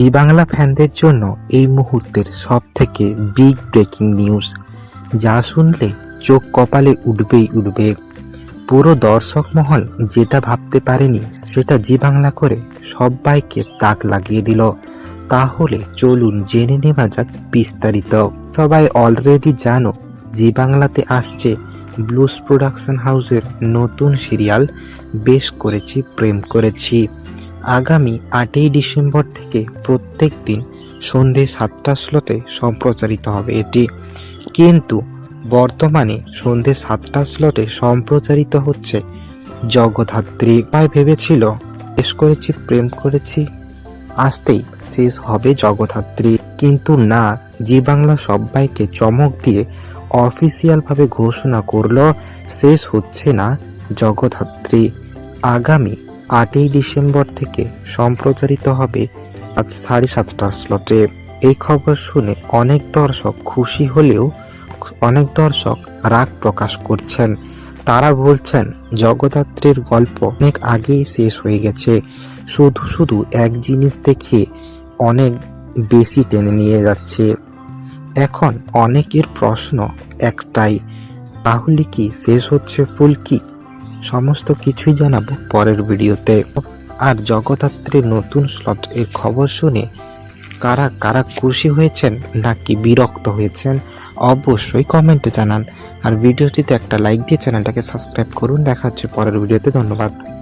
ই বাংলা ফ্যানদের জন্য এই মুহূর্তের সব থেকে বিগ ব্রেকিং নিউজ যা শুনলে চোখ কপালে উঠবেই উঠবে। পুরো দর্শক মহল যেটা ভাবতে পারেনি সেটা জি বাংলা করে সবাইকে তাক লাগিয়ে দিল। তাহলে চলুন জেনে নেওয়া যাক বিস্তারিত। সবাই অলরেডি জানো জি বাংলাতে আসছে ব্লুজ প্রোডাকশন হাউসের নতুন সিরিয়াল বেশ করেছি, প্রেম করেছি। আগামী আটই ডিসেম্বর থেকে প্রত্যেক দিন সন্ধে সাতটা স্লটে সম্প্রচারিত হবে এটি। কিন্তু বর্তমানে সন্ধে সাতটা স্লটে সম্প্রচারিত হচ্ছে জগধাত্রী পায় ভেবেছিল, শেষ করেছি, প্রেম করেছি, আসতেই শেষ হবে জগধাত্রী কিন্তু না, জি বাংলা সবাইকে চমক দিয়ে অফিসিয়ালভাবে ঘোষণা করল, শেষ হচ্ছে না জগধাত্রী আগামী আটই ডিসেম্বর থেকে সম্প্রচারিত হবে রাত সাড়ে সাতটার স্লটে। এই খবর শুনে অনেক দর্শক খুশি হলেও অনেক দর্শক রাগ প্রকাশ করছেন। তারা বলছেন, জগদ্ধাত্রীর গল্প অনেক আগেই শেষ হয়ে গেছে। শুধু শুধু এক জিনিস দেখে অনেক বেশি টেনে নিয়ে যাচ্ছে। এখন অনেকের প্রশ্ন একটাই, তাহলে কি শেষ হচ্ছে ফুলকি সমস্ত কিছুই জানাব পরের ভিডিওতে। আর জগদ্ধাত্রীর নতুন স্লট এর খবর শুনে কারা কারা খুশি হয়েছেন নাকি বিরক্ত হয়েছেন, অবশ্যই কমেন্টে জানান। আর ভিডিওটিতে একটা লাইক দিয়ে চ্যানেলটাকে সাবস্ক্রাইব করুন। দেখা হচ্ছে পরের ভিডিওতে। ধন্যবাদ।